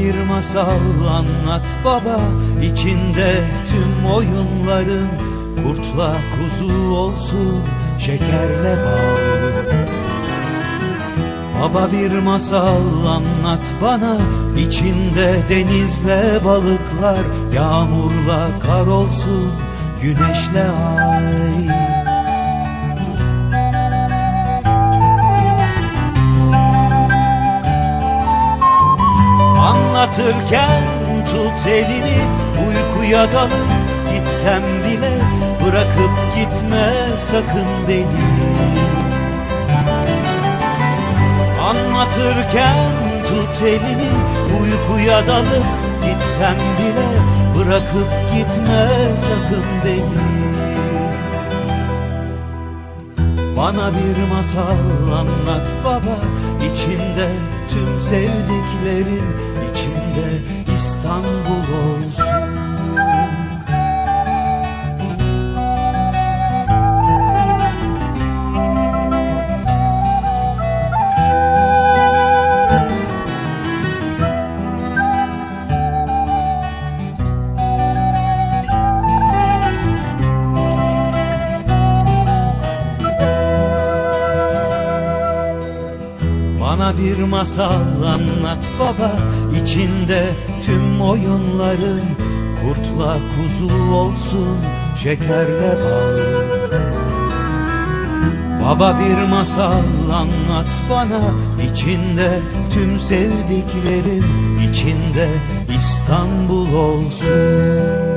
Bir masal anlat baba. İçinde tüm oyunların Kurtla kuzu olsun şekerle bal. Baba bir masal anlat bana. İçinde denizle balıklar Yağmurla kar olsun güneşle ay Anlatırken tut elini uykuya dalıp gitsem bile Bırakıp gitme sakın beni. Anlatırken tut elini uykuya dalıp gitsem bile Bırakıp gitme sakın beni. Bana bir masal anlat baba içinde tüm sevdiklerin İstanbul olsun. Bana bir masal anlat baba içinde tüm oyunların Kurtla kuzu olsun şekerle bal. Baba bir masal anlat bana içinde tüm sevdiklerim içinde İstanbul olsun